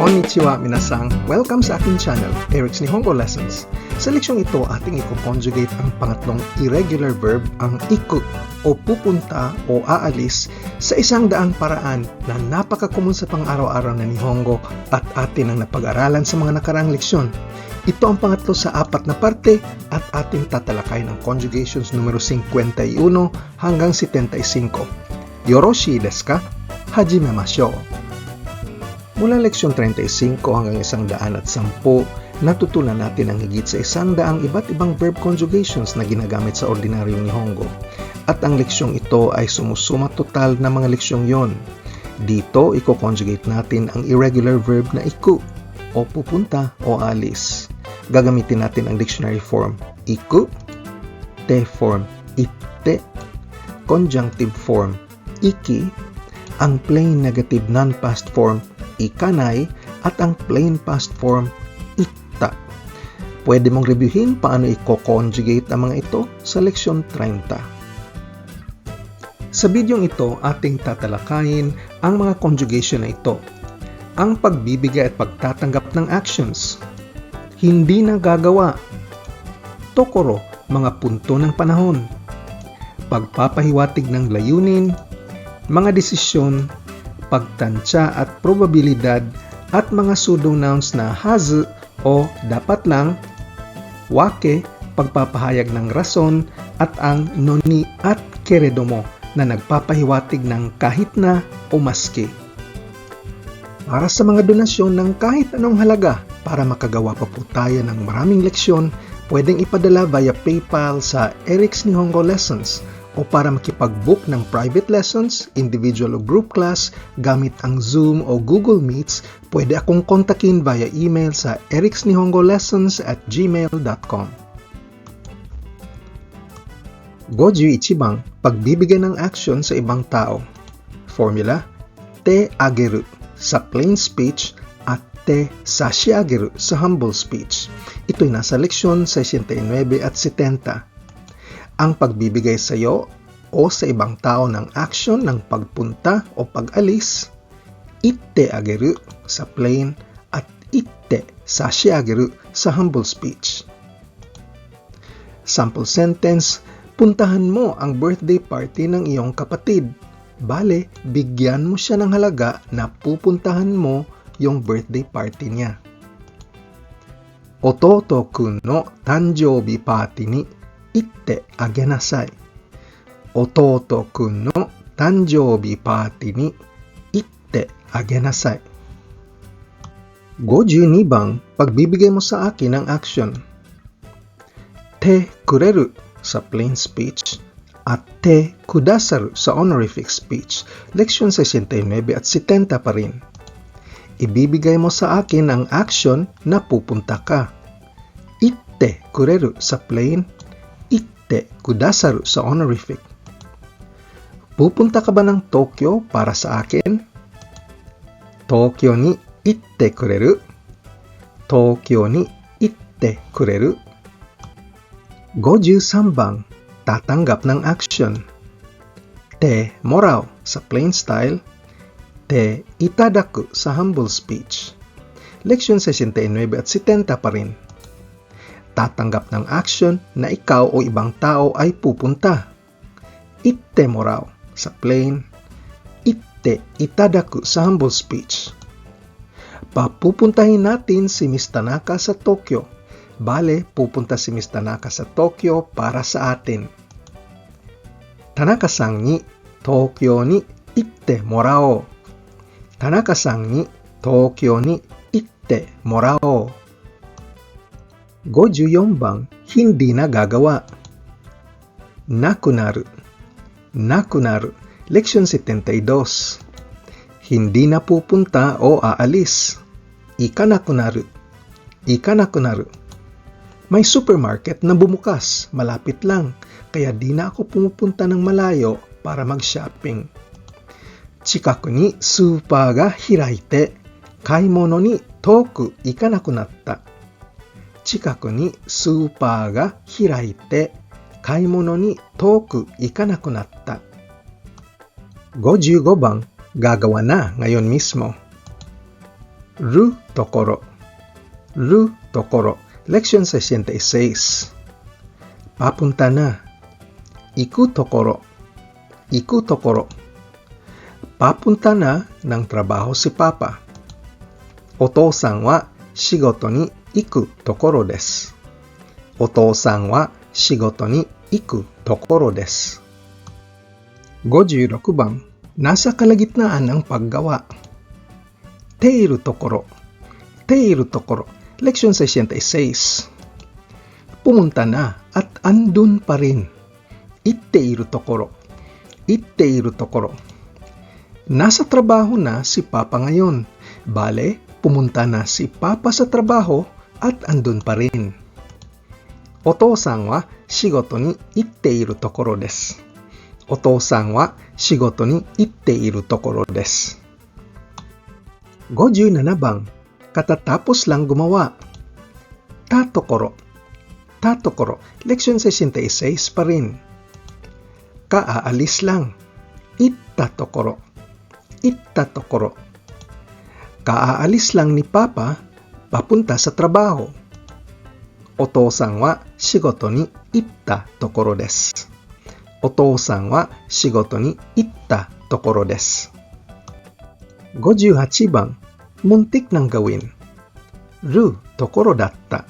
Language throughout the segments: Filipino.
Konnichiwa minasang! Welcome sa aking channel, Eric's Nihongo Lessons. Sa leksyong ito, ating i-conjugate ang pangatlong irregular verb, ang iku o pupunta o aalis sa isang daang paraan na napakakumun sa pang-araw-araw na Nihongo at atin ang napag-aralan sa mga nakaraang leksyon. Ito ang pangatlo sa apat na parte at ating tatalakay ng conjugations numero 51 hanggang 75. Yoroshi desu ka? Hajimemashou! Mula leksyon 35 hanggang 110, natutunan natin ang higit sa isang daang iba't ibang verb conjugations na ginagamit sa ordinaryong Nihongo. At ang leksyong ito ay sumusuma total na mga leksyong yon. Dito, i-conjugate natin ang irregular verb na iku o pupunta o alis. Gagamitin natin ang dictionary form iku, te form itte, conjunctive form iki, ang plain negative non-past form ikanay at ang plain past form itta. Pwede mong reviewin paano i-conjugate ang mga ito sa leksyon 30. Sa bidyong ito, ating tatalakayin ang mga conjugation na ito. Ang pagbibigay at pagtatanggap ng actions. Hindi na gagawa. Tokoro, mga punto ng panahon. Pagpapahiwatig ng layunin, mga desisyon, pagtansya at probabilidad at mga pseudo nouns na has o dapat lang, wake, pagpapahayag ng rason at ang noni at keredomo na nagpapahiwatig ng kahit na o maski. Para sa mga donasyon ng kahit anong halaga para makagawa pa po tayo ng maraming leksyon, pwedeng ipadala via PayPal sa Eric's Nihongo Lessons o para makipag-book ng private lessons, individual o group class gamit ang Zoom o Google Meets, pwede akong kontakin via email sa ericsnihongolessons at gmail.com. Goju Ichibang, pagbibigay ng action sa ibang tao. Formula, te ageru sa plain speech at te sashiageru sa humble speech. Ito'y nasa leksyon 69 at 70 ang pagbibigay sa iyo o sa ibang tao ng action ng pagpunta o pag-alis, itte ageru sa plain at itte sashi ageru sa humble speech. Sample sentence, puntahan mo ang birthday party ng iyong kapatid. Bale, bigyan mo siya ng halaga na pupuntahan mo yung birthday party niya. Ototo kun no tanjoubi party ni 行ってあげなさい。弟くんの誕生日パーティーに行ってあげなさい。52番, pagbibigay mo sa akin ng action. Te kureru sa plain speech at te kudasaru sa honorific speech. Leksyon 69 at 70 pa rin. Ibibigay mo sa akin ang action na pupunta ka. Itte kureru sa plain itte kudasaru sa honorific. Pupunta ka ba ng Tokyo para sa akin? Tokyo ni itte kureru? Tokyo ni itte kureru? 53 bang tatanggap ng action. Te morao sa plain style. Te itadaku sa humble speech. Leksyon 69 at 70 pa rin tatanggap ng action na ikaw o ibang tao ay pupunta. Itte mo raw sa plain, itte itadaku sa humble speech. Papupuntahin natin si Miss Tanaka sa Tokyo. Bale, pupunta si Miss Tanaka sa Tokyo para sa atin. Tanaka-san ni Tokyo ni itte morao. Tanaka-san ni Tokyo ni itte morao. Goju Yombang hindi na gagawa. Nakunaru Nakunaru Leksyon 72 Hindi na pupunta o aalis. Ikanakunaru Ikanakunaru May supermarket na bumukas, malapit lang, kaya di na ako pumupunta ng malayo para mag-shopping. Chikaku ni super ga hiraite, kaimono ni toku ikanakunatta. 近くにスーパーが開いて買い物に遠く行かなくなった。55 bang gagawa na ngayon mismo. ru tokoro. Ru tokoro. Leksyon 66. Papunta na. Iku tokoro. Iku tokoro. Papunta na ng trabaho si Papa. Oto-san wa shigoto ni iku tokoro desu. Oto-san wa shigoto ni iku tokoro desu. 56番 nasa kalagitnaan ng paggawa. Teiru tokoro. Teiru tokoro. Leksyon 66. Pumunta na at andun pa rin. Itteiru tokoro. Itteiru tokoro. Nasa trabaho na si Papa ngayon. Bale, pumunta na si Papa sa trabaho at andun pa rin. Oto-san wa shigoto ni itteiru tokoro desu. Oto-san wa shigoto ni itteiru tokoro desu. 57番 katatapos lang gumawa. Tatokoro. Tatokoro. Leksyon 66 pa rin. Kaaalis lang. Ittatokoro. Ittatokoro. Kaaalis lang ni Papa papunta sa trabaho. Oto-san wa shigoto ni itta tokoro desu. Oto-san wa shigoto ni itta tokoro desu. 58番 muntik nang gawin. Ru, tokoro datta.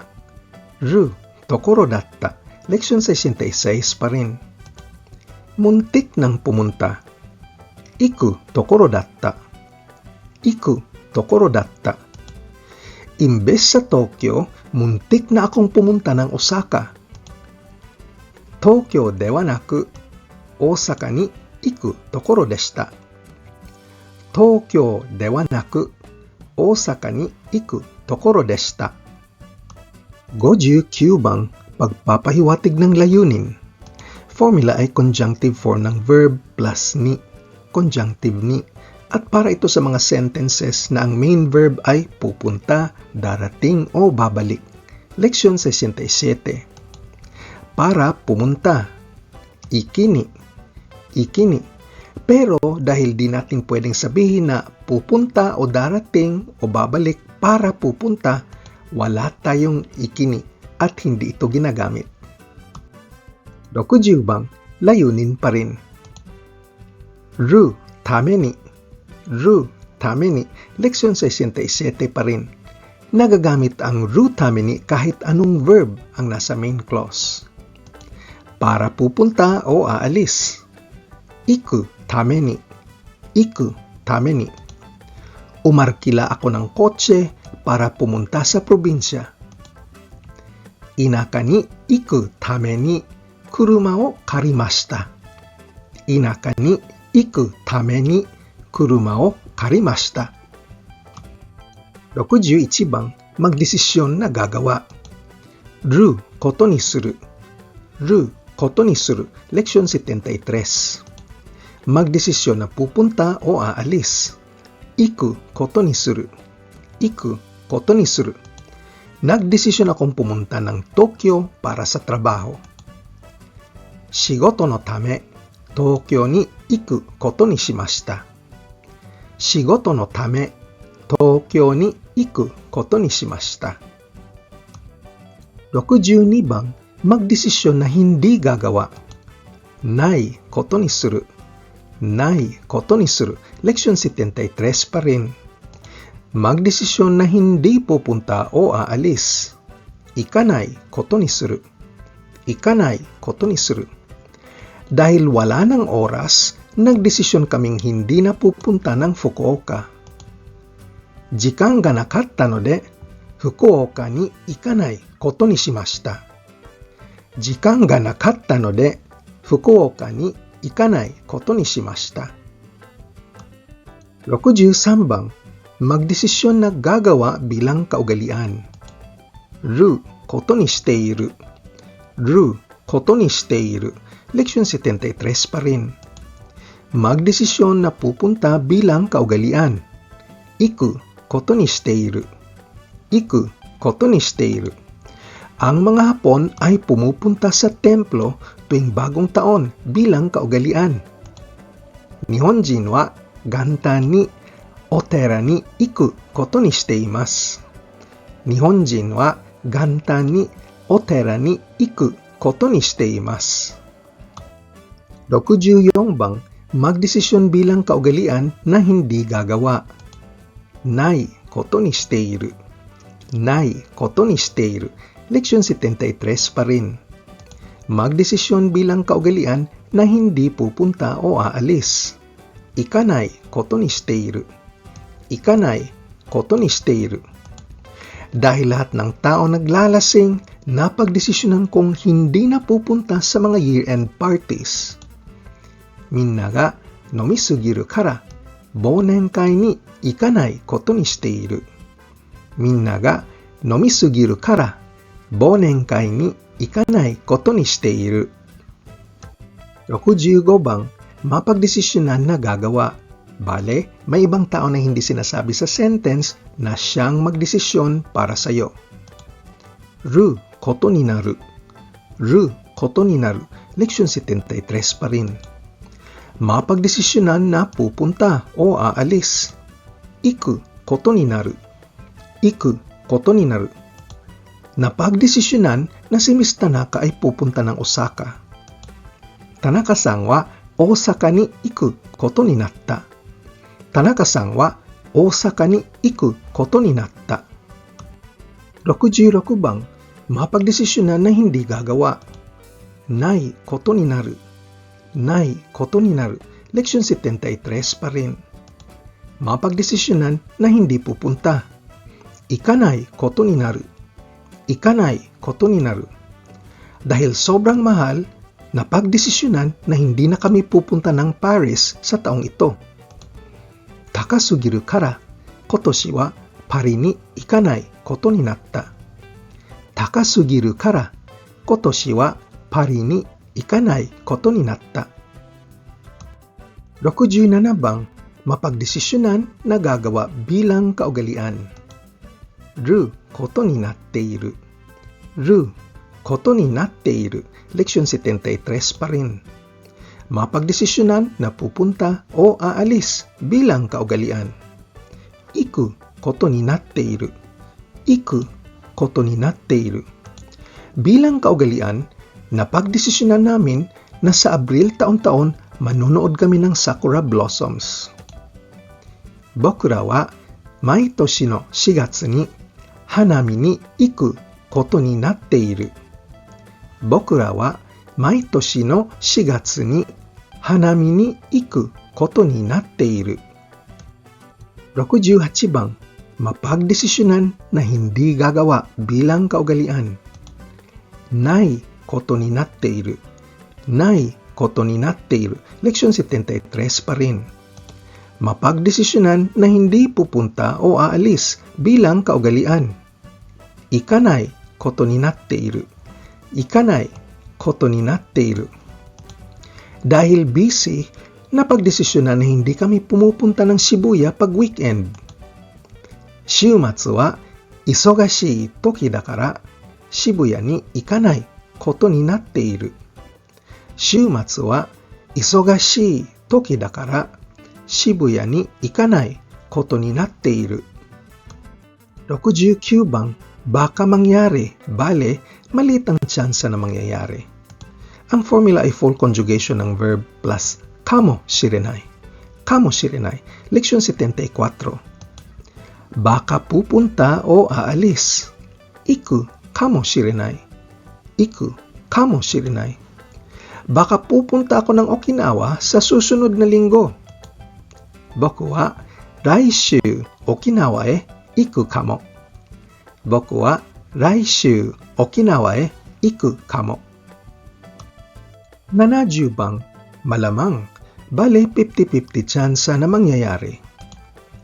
Ru, tokoro datta. Leksyon 66 pa rin. Muntik nang pumunta. Iku, tokoro datta. Iku, tokoro datta. Imbes sa Tokyo, muntik na akong pumunta ng Osaka. Tokyo de wa naku, Osaka ni iku tokoro deshita. Tokyo de wa naku, 大阪に行くところでした。59番, pagpapahiwatig ng layunin. Formula ay conjunctive form ng verb plus ni, conjunctive ni. At para ito sa mga sentences na ang main verb ay pupunta, darating o babalik. Leksyon 67. Para pumunta. Ikini. Ikini pero dahil di natin pwedeng sabihin na pupunta o darating o babalik para pupunta, wala tayong ikini at hindi ito ginagamit. 60番、layunin pa rin. Ru, tame ni. Ru, tame ni. Leksyon 67 pa rin. Nagagamit ang ru tame ni kahit anong verb ang nasa main clause. Para pupunta o aalis. Iku, tame ni. Iku, tame ni. Umarkila ako ng kotse para pumunta sa probinsya. Inaka ni iku tame ni kuruma o karimashita. Inaka ni iku tame ni kuruma o karimashita. 61番、magdesisyon na gagawa. Ru, koto ni suru. Ru, koto ni suru. Leksyon 73. Magdesisyon na pupunta o aalis. Iku, koto ni suru. Iku, koto ni suru. Nagdesisyon akong pumunta ng Tokyo para sa trabaho. Shigoto no tame, Tokyo ni iku koto ni shimashita. Shigoto no tame, Tokyo ni iku koto ni shimashita. 62番、magdesisyon na hindi gagawa. Nai koto ni suru. Nai koto ni suru. Leksyon 73 pa rin. Magdesisyon na hindi pupunta o aalis. Ikanay koto ni suru. Ikanay koto ni suru. Dahil wala ng oras, nagdesisyon kaming hindi na pupunta ng Fukuoka. Jikan ga nakatta no de, Fukuoka ni ikanay koto ni shimashita. Jikan ga nakatta no de, Fukuoka ni ikanay koto ni shimashita. 63番 Magdesisyon na gagawa bilang kaugalian. Ru, koto ni shite iru. Ru, koto ni shite iru. Leksyon 73 pa rin. Magdesisyon na pupunta bilang kaugalian. Iku koto ni shiteiru. Iku koto ni shiteiru. Ang mga Hapon ay pumupunta sa templo tuwing bagong taon bilang kaugalian. Nihonjin wa ganta ni otera ni iku koto ni shite imasu. Nihonjin wa ganta ni otera ni iku koto ni shite imasu. Rokuju Yongbang magdesisyon bilang kaugalian na hindi gagawa. Nai koto ni shiteiru. Nai koto ni shiteiru. Leksyon 73 pa rin. Magdesisyon bilang kaugalian na hindi pupunta o aalis. Ikanai koto ni shiteiru. Ikanai koto ni shiteiru. Dahil lahat ng tao naglalasing, napagdesisyonan kong hindi na pupunta sa mga year-end parties みんなが飲みすぎるから忘年会に行かないことにしている。みんなが飲みすぎるから忘年会に行かないことにしている。65番、マパグディシシナンナガガワ。バレ、マイバンタオナヒンディシナサビサセンテンスナシャンマグディシションパラサヨ。ルことになる。ルことになる。レクション73パリン。Mapagdesisyonan na pupunta o aalis. Iku, koto ni naru. Iku, koto ni naru. Napagdesisyonan na si Miss Tanaka ay pupunta ng Osaka. Tanaka-san wa Osaka ni iku koto ni natta. Tanaka-san wa Osaka ni iku koto ni natta. 66 bang mapagdesisyonan na hindi gagawa. Nay, koto ni naru. Nay, koto ni naru. Leksyon 73 pa rin. Mapagdesisyonan na hindi pupunta. Ikanay, koto ni naru. Ikanay, koto ni naru. Dahil sobrang mahal, napagdesisyonan na hindi na kami pupunta ng Paris sa taong ito. Takasugiru kara, kotoshi wa pari ni ikanay koto ni natta. Takasugiru kara, kotoshi wa pari ni 行かないことになった。67 bang mapagdesisyonan na gagawa bilang kaugalian? Ru, koto ni natte iru. Ru, koto ni natte iru. Leksyon 73 pa rin. Mapagdesisyonan na pupunta o aalis bilang kaugalian. Iku, koto ni natte iru. Iku, koto ni natte iru. Bilang kaugalian, napagdesisyonan namin na sa Abril taon-taon manunood kami ng Sakura Blossoms. Bokura wa mai toshi no shigatsu ni hanami ni iku koto ni natte iru. Bokura wa mai toshi no shigatsu ni hanami ni iku koto ni natte iru. 68 bang mapagdesisyonan na hindi gagawa bilang kaugalian. Nay ことになっている。ないことになっている。Leksyon 73 pa rin. Mapagdesisyonan na hindi pupunta o aalis bilang kaugalian. Ikanay koto ni natte iru. Ikanay koto ni natte iru. Dahil busy, napagdesisyonan na hindi kami pumupunta ng Shibuya pag weekend. 週末は忙しい時だ から渋谷に行かないことになっている。週末は忙しい時だから渋谷に行かないことになっている。69 bang baka mangyari, bale, maliit ang tsansa na mangyayari. Ang formula ay full conjugation ng verb plus kamo shirenai. Kamo shirenai. Leksyon 74. Baka pupunta o aalis. Iku kamo shirenai. Iku kamo shirenai. Baka pupunta ako ng Okinawa sa susunod na linggo. Boku wa raishu Okinawa e iku kamo. Boku wa raishu Okinawa e iku kamo. 70 bang malamang bale 50-50 tsansa na mangyayari.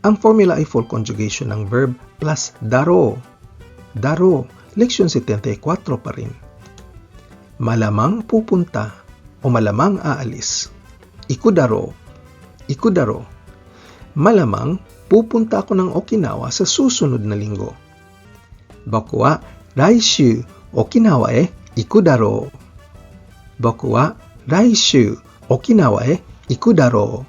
Ang formula ay full conjugation ng verb plus daro. Daro, leksyon 74 pa rin. Malamang pupunta o malamang aalis. Ikudaro. Ikudaro. Malamang pupunta ako ng Okinawa sa susunod na linggo. Boku wa raishu Okinawa e ikudaro. Boku wa raishu Okinawa e ikudaro.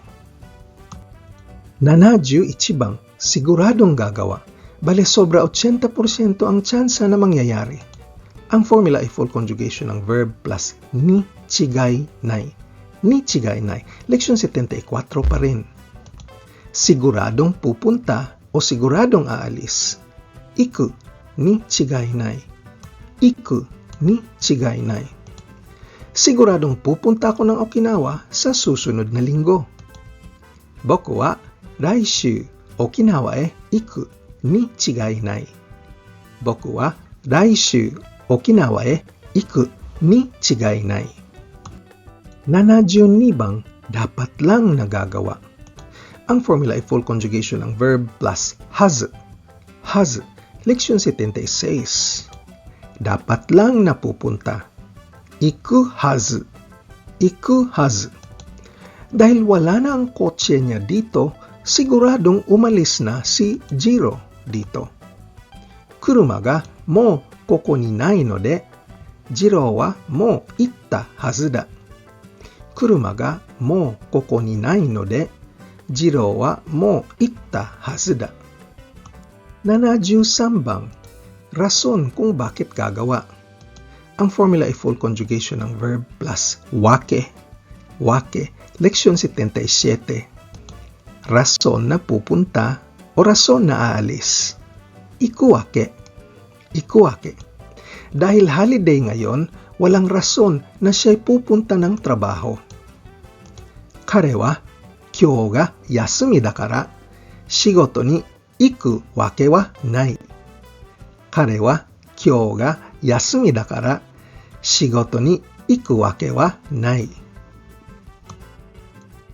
Nanadyu ichibang, siguradong gagawa. Bale sobra 80% ang tsansa na mangyayari. Ang formula ay full conjugation ng verb plus ni chigay nai. Ni chigay nai. Leksyon 74 pa rin. Siguradong pupunta o siguradong aalis. Iku ni chigay nai. Iku ni chigay nai. Siguradong pupunta ako ng Okinawa sa susunod na linggo. Boku wa laishu Okinawa e iku ni chigai nai. Boku wa laishu Okinawa e iku ni chigai nai. 72 bang dapat lang nagagawa. Ang formula ay full conjugation ng verb plus has. Has. Leksyon 76. Dapat lang napupunta. Iku has. Iku has. Dahil wala na ang kotse niya dito, siguradong umalis na si Jiro dito. Kuruma ga mo koko ni nai no de, Jiro wa mo itta hazu da. Kuruma ga mo koko ni nai no de, Jiro wa mo itta hazu da. 73 bang, rason kung bakit gagawa. Ang formula ay full conjugation ng verb plus wake. Wake, leksyon 77. Rason na pupunta o rason na aalis. Ikuwake. Ikuwake. Dahil holiday ngayon, walang rason na siya'y pupunta ng trabaho. Kare wa, kyou ga yasumi dakara, shigoto ni iku wake wa nai. Kare wa, kyou ga yasumi dakara, shigoto ni iku wake wa nai.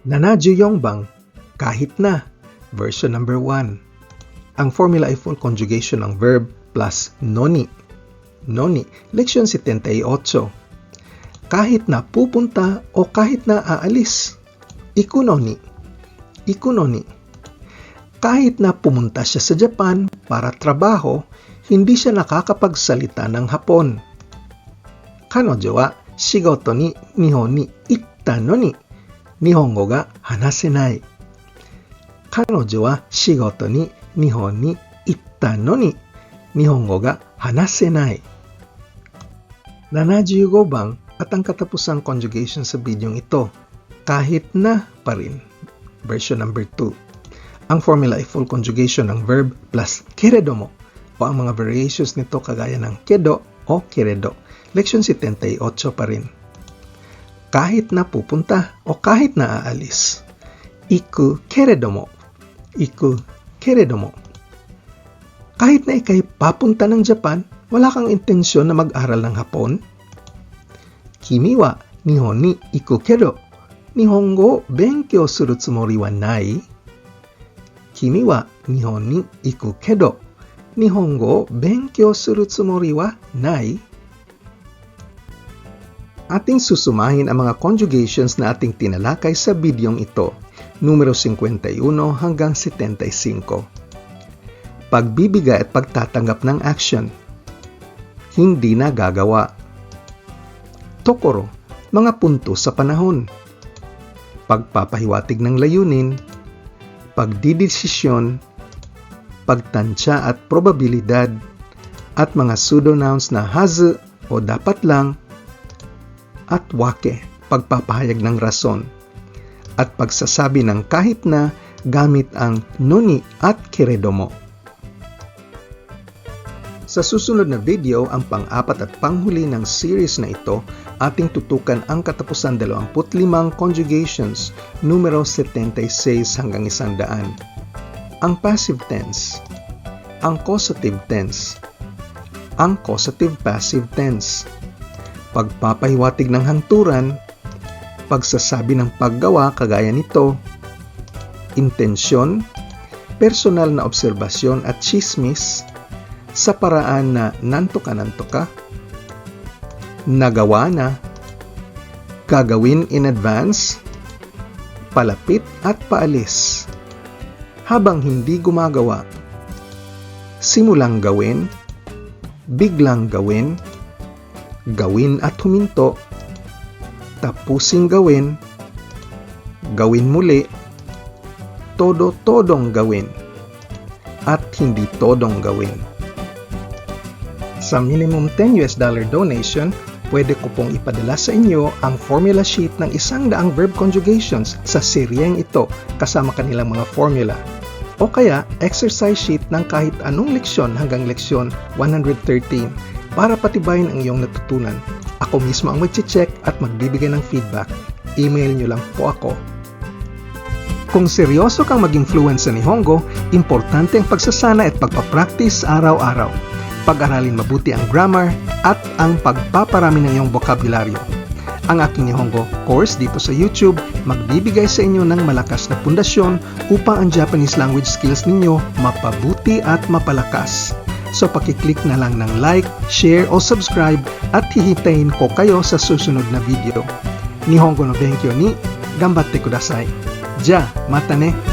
74 bang, kahit na, version number 1. Ang formula ay full conjugation ng verb plus noni. Noni, leksyon 78. Kahit na pupunta o kahit na aalis. Ikunoni. Ikunoni. Kahit na pumunta siya sa Japan para trabaho, hindi siya nakakapagsalita ng Hapon. Kanojo wa shigoto ni Nihon ni itta no ni Nihongo ga hanasenai. Kanojo wa shigoto ni Nihon ni itta no ni Nihongo ga hanasenai. 75 bang at ang katapusang conjugation sa bidyong ito, kahit na pa rin. Version number 2. Ang formula ay full conjugation ng verb plus keredomo o ang mga variations nito kagaya ng kedo o keredo. Leksyon 78 pa rin. Kahit na pupunta o kahit na aalis. Iku keredomo. Iku keredomo. Kahit na ikay papunta ng Japan, wala kang intensyon na mag-aral ng Hapon? Kimi wa Nihon ni iku kedo, Nihongo o benkyou suru tsumori wa nai? Kimi wa Nihon ni iku kedo, Nihongo o benkyou suru tsumori wa nai? Ating susumahin ang mga conjugations na ating tinalakay sa bidyong ito, numero 51 hanggang 75. Pagbibigay at pagtatanggap ng action. Hindi na gagawa. Tokoro, mga punto sa panahon. Pagpapahiwatig ng layunin, pagdidesisyon, pagtansya at probabilidad, at mga pseudonouns na hazu o dapat lang, at wake, pagpapahayag ng rason, at pagsasabi ng kahit na gamit ang noni at keredomo. Sa susunod na video, ang pang-apat at panghuli ng series na ito, ating tutukan ang katapusan 25 conjugations, numero 76 hanggang 100. Ang passive tense, ang causative tense, ang causative passive tense, pagpapahiwatig ng hangturan, pagsasabi ng paggawa kagaya nito, intensyon, personal na obserbasyon at chismis sa paraan na nanto ka nanto ka, nagawa na, gagawin in advance, palapit at paalis, habang hindi gumagawa, simulang gawin, biglang gawin, gawin at huminto, tapusing gawin, gawin muli, todo-todong gawin at hindi todong gawin. Sa minimum 10 US dollar donation, pwede ko pong ipadala sa inyo ang formula sheet ng isang daang verb conjugations sa seryeng ito kasama kanilang mga formula. O kaya exercise sheet ng kahit anong leksyon hanggang leksyon 113 para patibayin ang iyong natutunan. Ako mismo ang mag-check at magbibigay ng feedback. Email nyo lang po ako. Kung seryoso kang maging fluent sa Nihongo, importante ang pagsasana at pagpapractice araw-araw. Pag-aralin mabuti ang grammar at ang pagpaparami ng iyong bokabularyo. Ang aking Nihongo course dito sa YouTube magbibigay sa inyo ng malakas na pundasyon upang ang Japanese language skills ninyo mapabuti at mapalakas. So pakiclick na lang ng like, share o subscribe at hihintayin ko kayo sa susunod na video. Nihongo no benkyo ni gambatte kudasai. Ja, mata ne!